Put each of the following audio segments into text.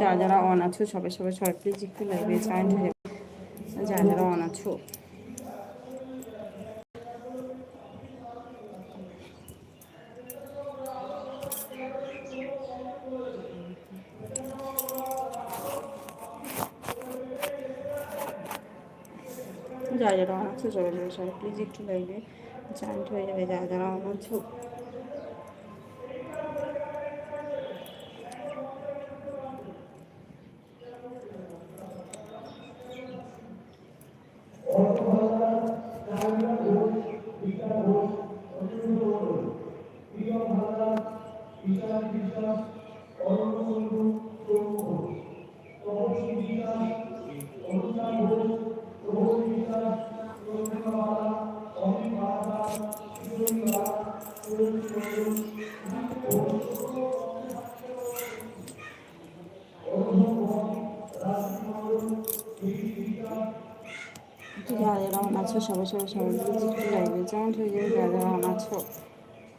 যারা যারা অন আছো, সবাই সবাই সবাই প্লিজ একটু লাইভে জয়েন্ট হয়ে যাবে যারা অন আছো। যারা যারা অন আছো, সবাই সবাই প্লিজ একটু লাইভে জয়েন্ট হয়ে যাবে। যারা যারা অন আছো। যারা যারা অন আছো সবাই সবাই সবাই প্লিজ একটু লাইভে জয়েন্ট হয়ে যাবে যারা যারা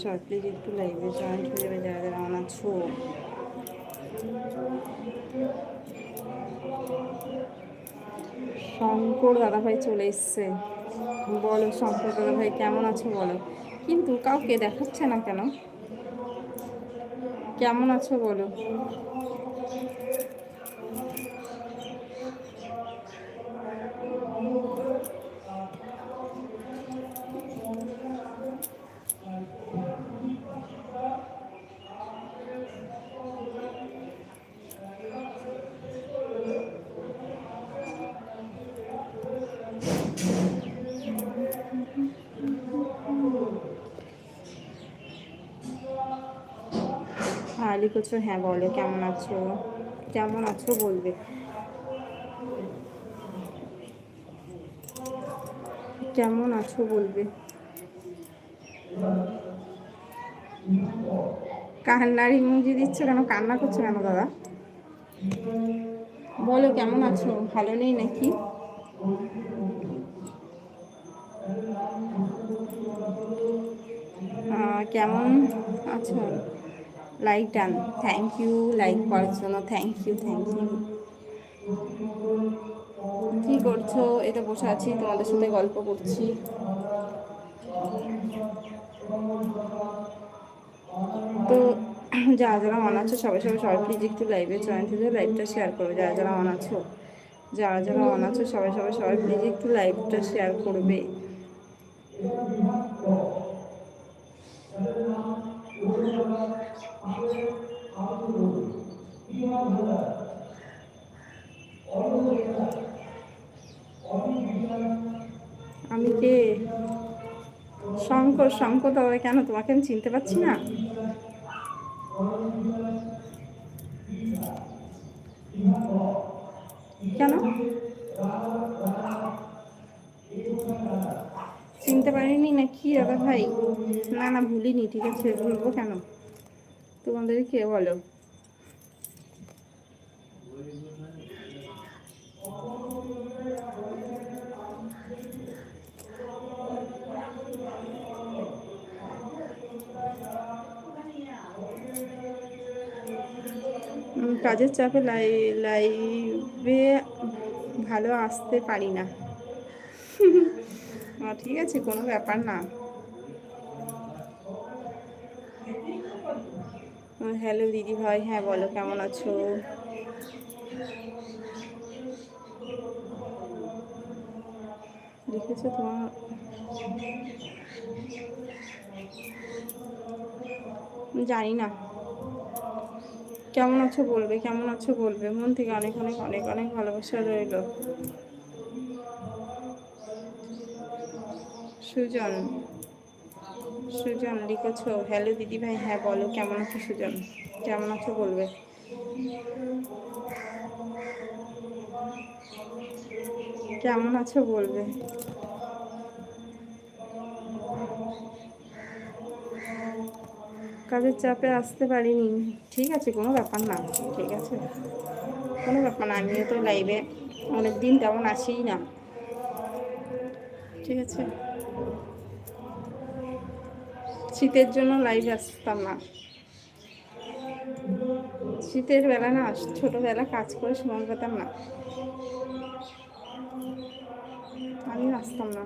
সবাই প্লিজ একটু লাইভে জয়েন্ট হয়ে যাবে যারা যারা শঙ্কর দাদাভাই চলে এসছে। বলো, শঙ্কর দাদাভাই কেমন আছো বলো। কিন্তু কাউকে দেখাচ্ছে না কেন? কেমন আছো বলো। লিখেছো হ্যাঁ বলো, কেমন আছো? কেমন আছো বলবে? কেমন আছো বলবে? কান্নার ইমোজি দিচ্ছ কেন? কান্না করছ কেন দাদা? বলো, কেমন আছো? ভালো নেই নাকি? কেমন আছো? Like done thank you like করার জন্য থ্যাংক ইউ থ্যাংক ইউ কি করছ? এটা বসে আছি, তোমাদের সাথে গল্প করছি। তো যারা যারা অন আছো, সবাই সবাই সবাই প্লিজ একটু লাইভে জয়েন হয়ে লাইভটা শেয়ার করবে। যারা যারা অন আছো, যারা যারা অন আছো, সবাই সবাই সবাই প্লিজ একটু লাইভটা শেয়ার করবে। আমি কে শঙ্কর শঙ্কর দাদা কেন? তোমাকে আমি চিনতে পারছি না। কেন? চিনতে পারিনি না কি দাদা ভাই। না না, ভুলিনি। ঠিক আছে ভুলবো কেন? তোমাদের কে বলো কাজের চাপে লাই, লাইভে ভালো আসতে পারি না। ঠিক আছে, কোনো ব্যাপার না। হ্যালো দিদি ভাই হ্যাঁ বলো, কেমন আছো? দেখেছ তোমার? জানি না। কেমন আছো বলবে, কেমন আছো বলবে। মন থেকে অনেক অনেক অনেক অনেক ভালোবাসা রইল। সুজন সুজন লিখেছো হ্যালো দিদি ভাই হ্যাঁ বলো, কেমন আছো সুজন? কেমন আছো? বলবে। কেমন আছো? বলবে। কাজের চাপে আসতে পারিনি। ঠিক আছে, কোনো ব্যাপার না, ঠিক আছে। কোনো ব্যাপার না, আমিও তো লাইভে অনেক দিন তেমন আসিই না। ঠিক আছে। শীতের জন্য লাইভ আসতাম না। শীতের বেলা না, ছোটবেলা কাজ করে সময় পেতাম না। আমি আসতাম না।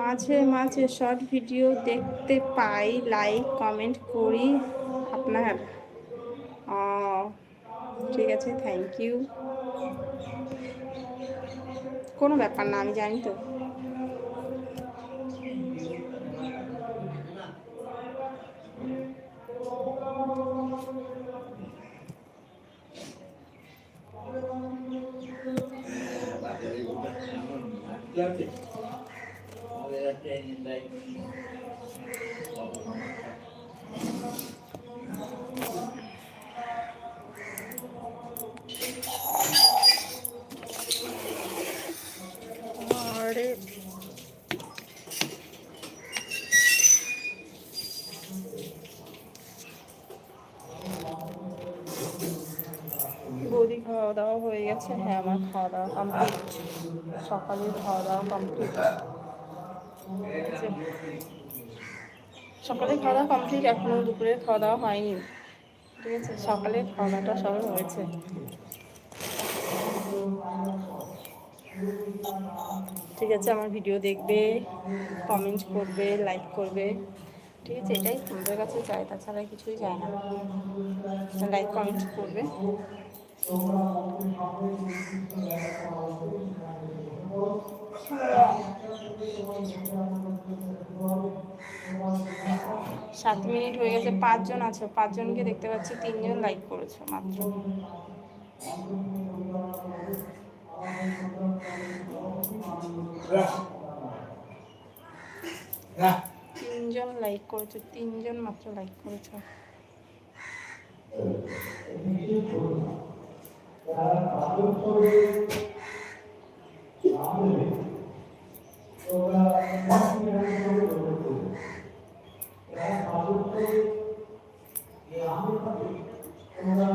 মাঝে মাঝে শর্ট ভিডিও দেখতে পাই লাইক কমেন্ট করি। আপনার ঠিক আছে থ্যাংক ইউ কোনো ব্যাপার না, আমি জানি তো আরে বৌদি খাওয়া দাওয়া হয়ে গেছে। হ্যাঁ আমার খাওয়া দাওয়া কমপ্লিট সকালে খাওয়া দাওয়া কমপ্লিট সকালে খাওয়া দাওয়া কমপ্লিট এখনও দুপুরে খাওয়া দাওয়া হয়নি। ঠিক আছে সকালে খাওয়া দাওয়াটা সবাই হয়েছে। ঠিক আছে, আমার ভিডিও দেখবে কমেন্ট করবে লাইক করবে। ঠিক আছে, এটাই তোমাদের কাছে চাই, তাছাড়া কিছুই চাই না। লাইক কমেন্ট করবে। সাত মিনিট হয়ে গেছে, পাঁচজন আছো, পাঁচজনকে দেখতে পাচ্ছি, তিনজন লাইক করেছ মাত্র। তিনজন লাইক করেছ, তিনজন মাত্র লাইক করেছ। তারা পালন করে। আমাদের তোমরা তারা পালন করে। এই আমাদের তোমরা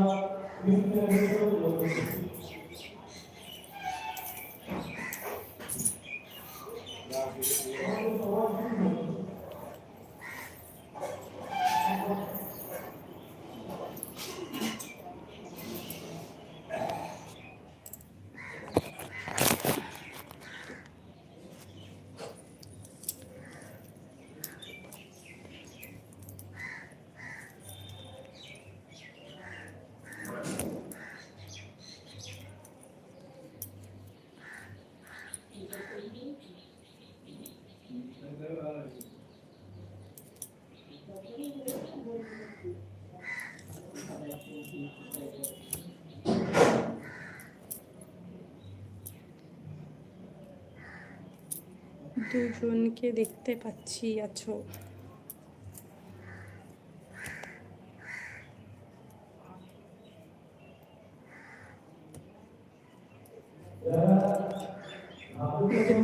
দুজনকে দেখতে পাচ্ছি, আছো?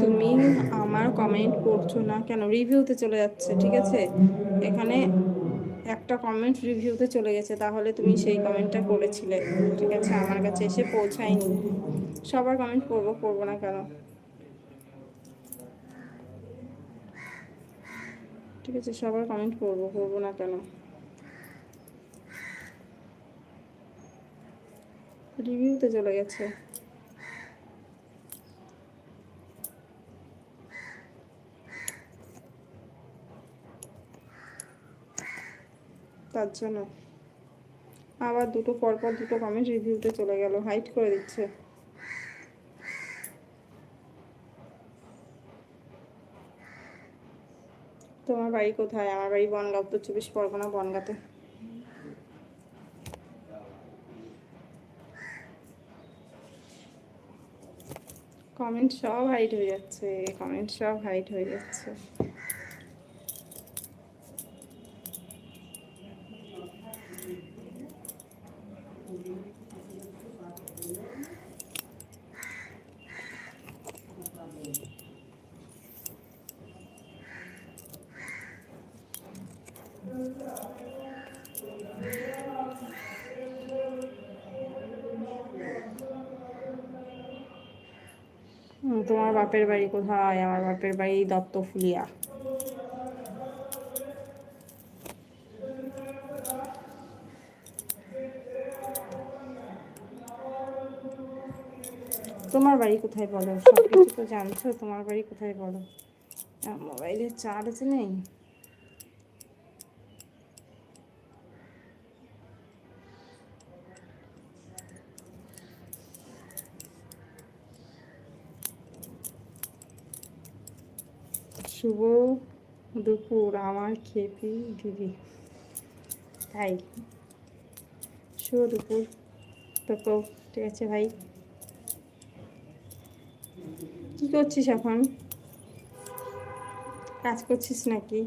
তুমি আমার কমেন্ট করছ না কেন? রিভিউতে চলে যাচ্ছে, ঠিক আছে? এখানে একটা কমেন্ট রিভিউতে চলে গেছে, তাহলে তুমি সেই কমেন্টটা করেছিলে, ঠিক আছে? আমার কাছে এসে পৌঁছায়নি। সবার কমেন্ট করব করব না কেন? ঠিক আছে সবার কমেন্ট করব করব না কেন? রিভিউতে চলে গেছে। তার জন্য। আবার দুটো পরপর দুটো কমেন্ট রিভিউতে চলে গেল হাইট করে দিচ্ছে। তোমার বাড়ি কোথায়? আমার বাড়ি বনগাঁ, উত্তর চব্বিশ পরগনা, বনগাঁতে। কমেন্ট সব হাইট হয়ে যাচ্ছে, কমেন্ট সব হাইট হয়ে যাচ্ছে। তোমার বাপের বাড়ি কোথায়? আমার বাপের বাড়ি দত্তফুলিয়া। তোমার বাড়ি কোথায় বলো? সব কিছু তো জানছো, তোমার বাড়ি কোথায় বলো? মোবাইলের মোবাইলে চার্জ নেই। শুভ দুপুর, আমার খেপি দিদি। তাই। শুভ দুপুর। তো ঠিক আছে ভাই। কি করছিস এখন? কাজ করছিস নাকি?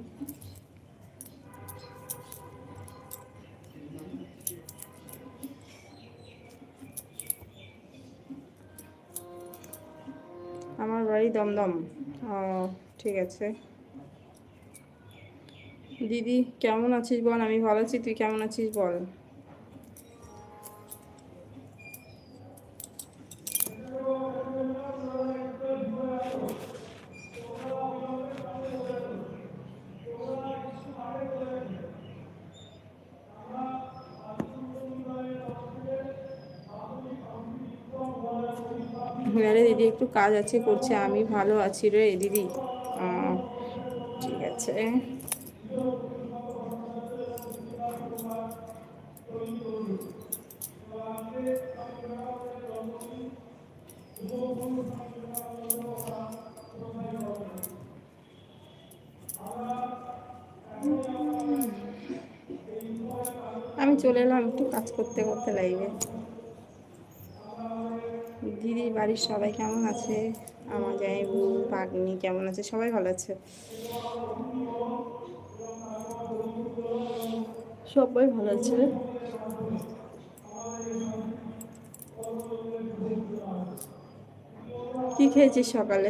আমার বাড়ি দমদম। ও ঠিক আছে। দিদি, কেমন আছিস বল? আমি ভালো আছি, তুই কেমন আছিস বল? হ্যাঁ দিদি, একটু কাজ আছে করছে, আমি ভালো আছি রে দিদি। আছে। আমি চলে এলাম একটু কাজ করতে করতে লাইভে দিদি, বাড়ির সবাই কেমন আছে? আমার জামাইবু, পাগনি কেমন আছে? সবাই ভালো আছে। সবাই ভালো আছে। কি খেয়েছিস সকালে?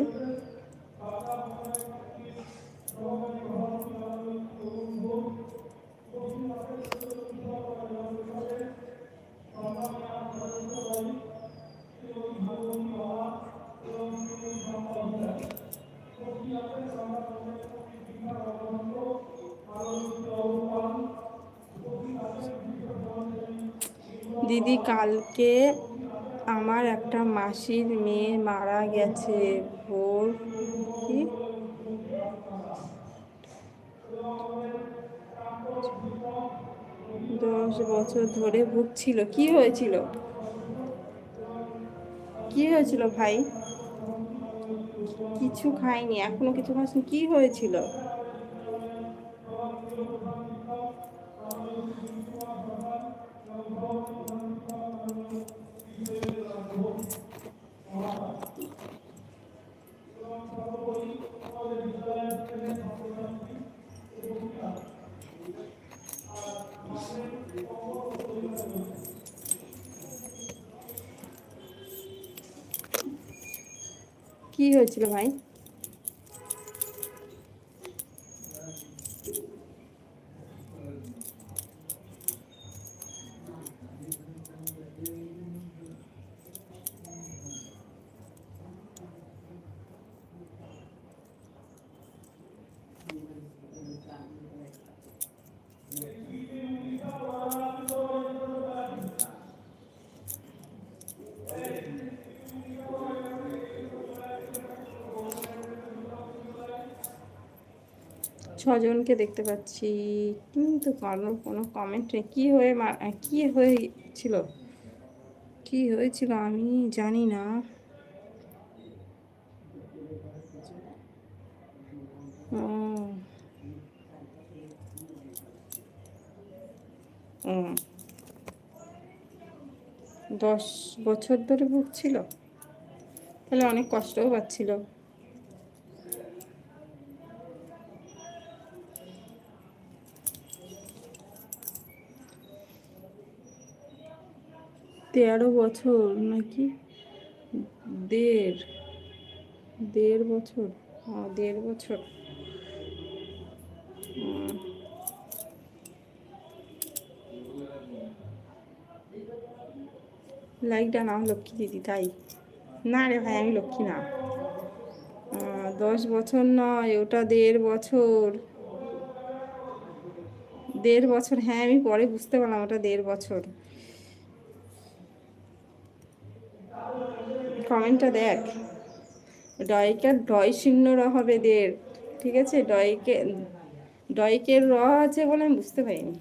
দিদি, কালকে আমার একটা মাসির মেয়ে মারা গেছে। ভোর কি? দশ বছর ধরে ভুগছিল। কি হয়েছিল? কি হয়েছিল ভাই? কিছু খাইনি, এখনও কিছু খাসনি কি হয়েছিল? হয়েছিল ভাই? ছজনকে দেখতে পাচ্ছি। কিন্তু কারও কোনো কমেন্ট নেই। কী হয়ে মা- কী হয়েছিল? কী হয়েছিল আমি জানি না। ও। দশ বছর ধরে ভুগছিল? তাহলে অনেক কষ্টও পাচ্ছিল। তেরো বছর নাকি? দেড় দেড় বছর? ও দেড় বছর। লাইকটা না লক্ষ্মী দিদি, তাই? না রে ভাই, আমি লক্ষ্মী না। দশ বছর নয়, ওটা দেড় বছর। দেড় বছর হ্যাঁ আমি পরে বুঝতে পারলাম, ওটা দেড় বছর। কমেন্টটা দেখ। ডয়কার ডয় শূন্য র হবে দেড় ঠিক আছে? ডয়কে, ডয়কের র আছে বলে আমি বুঝতে পারিনি।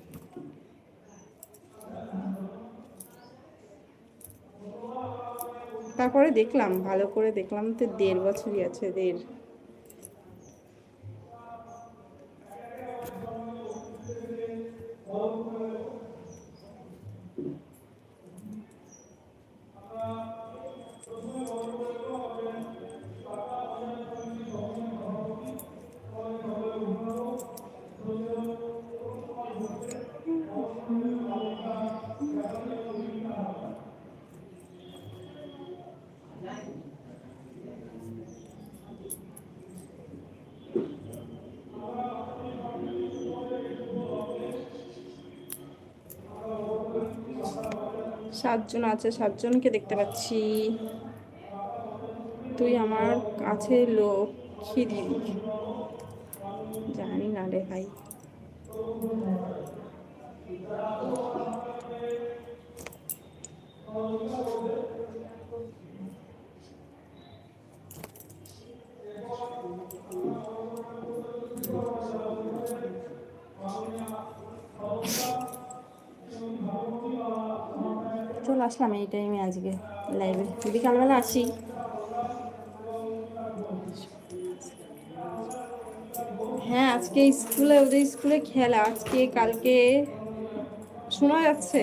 তারপরে দেখলাম, ভালো করে দেখলাম তো দেড় বছরই আছে দেড় সাতজন আছে সাতজনকে দেখতে পাচ্ছি। তুই আমার কাছে লক্ষ্মী দিদি জানি না রে ভাই। চলে আসলাম এই টাইমে আজকে লাইভে বিকালবেলা আসি। হ্যাঁ আজকে স্কুলে, ওদের স্কুলে খেলা। আজকে, কালকে শোনা যাচ্ছে।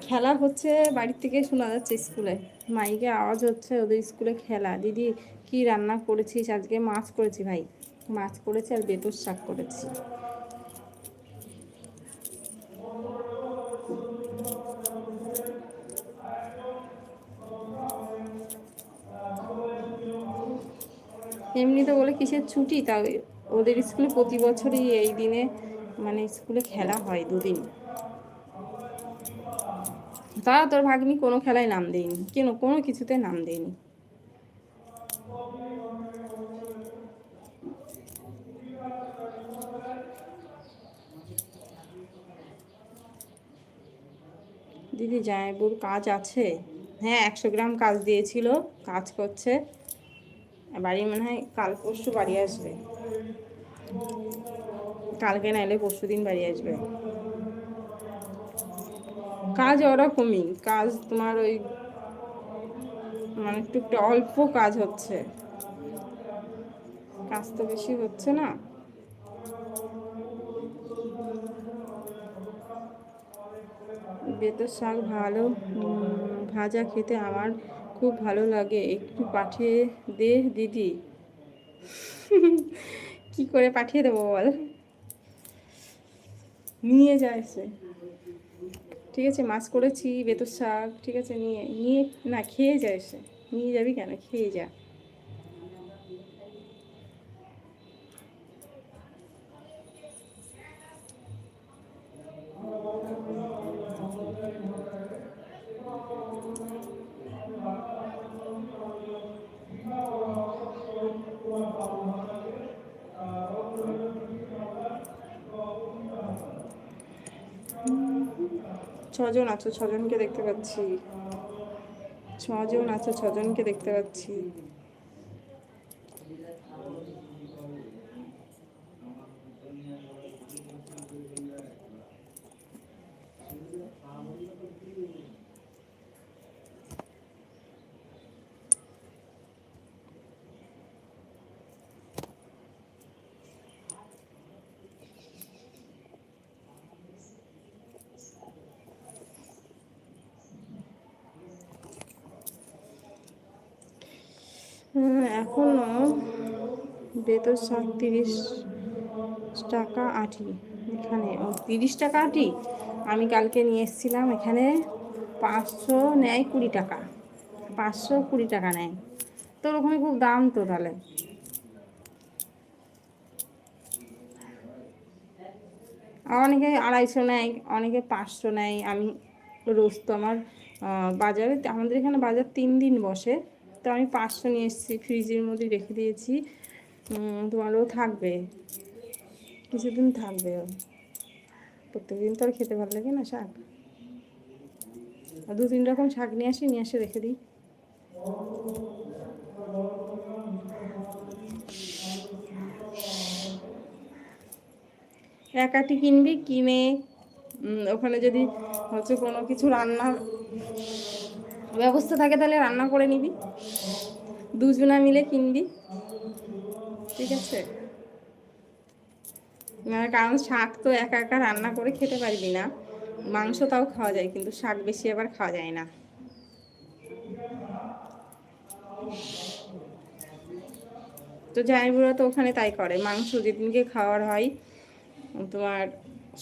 খেলা হচ্ছে, বাড়ির থেকে শোনা যাচ্ছে স্কুলে। মাইকে আওয়াজ হচ্ছে, ওদের স্কুলে খেলা। দিদি, কি রান্না করেছিস? আজকে মাছ করেছি ভাই। মাছ করেছি আর বেতর শাক করেছি। এমনিতে বলে কিসের ছুটি? তা ওদের স্কুলে প্রতি বছরই এই দিনে মানে স্কুলে খেলা হয় দুদিন। তা তোর ভাগ্নি কোনো খেলায় নাম দেয়নি। কেন? কোনো কিছুতে নাম দেয়নি। দিদি, জামাইবুর কাজ আছে? হ্যাঁ একশো গ্রাম কাজ দিয়েছিল, কাজ করছে। বাড়ি মনে হয় কাল পরশু বাড়ি আসবে। কালকে না এলে পরশু দিন বাড়ি আসবে। কাজ ওরকমই কাজ তোমার ওই মানে একটু অল্প কাজ হচ্ছে। কাজ তো বেশি হচ্ছে না। বেতর শাক ভালো ভাজা খেতে আমার খুব ভালো লাগে। একটু পাঠিয়ে দে, দিদি। কি করে পাঠিয়ে দেবো বল? নিয়ে যায় সে। ঠিক আছে, মাছ করেছি, বেতর শাক, ঠিক আছে, নিয়ে নিয়ে না, খেয়ে যায় সে। নিয়ে যাবি কেন? খেয়ে যা। ছজন আছো ছজনকে দেখতে পাচ্ছি। ছজন আছো ছজনকে দেখতে পাচ্ছি। বেতর শাক তিরিশ টাকা আটি। এখানে, ও তিরিশ টাকা আটি? আমি কালকে নিয়ে এসেছিলাম, এখানে পাঁচশো নেয় কুড়ি টাকা। পাঁচশো কুড়ি টাকা নেয়। তো ওরকমই খুব দাম তো তাহলে। অনেকে আড়াইশো নেয়, অনেকে পাঁচশো নেয়। আমি রোজ তো আমার বাজারে, আমাদের এখানে বাজার তিন দিন বসে। তো আমি পাঁচশো নিয়ে এসেছি, ফ্রিজের মধ্যে রেখে দিয়েছি। তোমারও থাকবে। কিছুদিন থাকবে প্রত্যেকদিন তো আর খেতে ভালো লাগে না শাক। দু তিন রকম শাক নিয়ে আসি, নিয়ে এসে রেখে দিই। একাটি কিনবি, কিনে ওখানে যদি হচ্ছে কোনো কিছু রান্নার ব্যবস্থা থাকে তাহলে রান্না করে নিবি। দুজনা মিলে কিনবি। ঠিক আছে? মানে কারণ শাক তো একা একা রান্না করে খেতে পারবি না। মাংস তাও খাওয়া যায়, কিন্তু শাক বেশি আবার খাওয়া যায় না। তো জামাইবুড়া তো ওখানে তাই করে। মাংস যেদিনকে খাওয়ার হয়, তোমার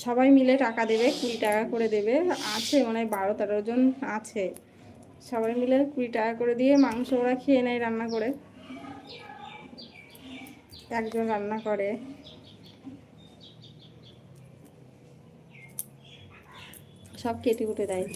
সবাই মিলে টাকা দেবে, কুড়ি টাকা করে দেবে। আছে মানে বারো তেরো জন আছে। সবাই মিলে কুড়ি টাকা করে দিয়ে মাংস ওরা খেয়ে নেয় রান্না করে। একজন রান্না করে। সব কেটে কুটে দেয়।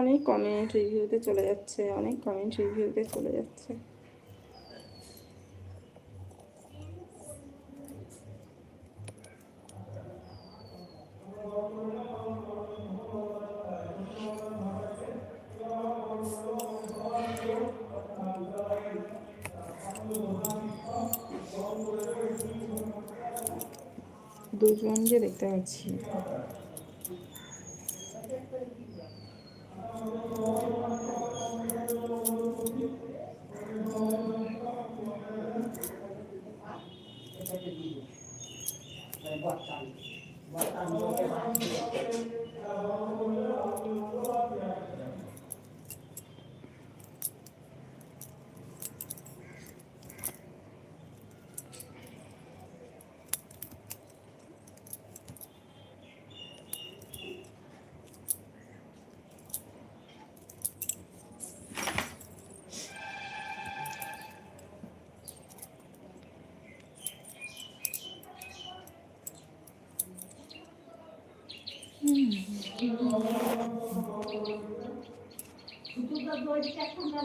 অনেক কমেন্ট রিভিউতে চলে যাচ্ছে অনেক কমেন্ট রিভিউতে চলে যাচ্ছে। দুজন যে দেখতে পাচ্ছি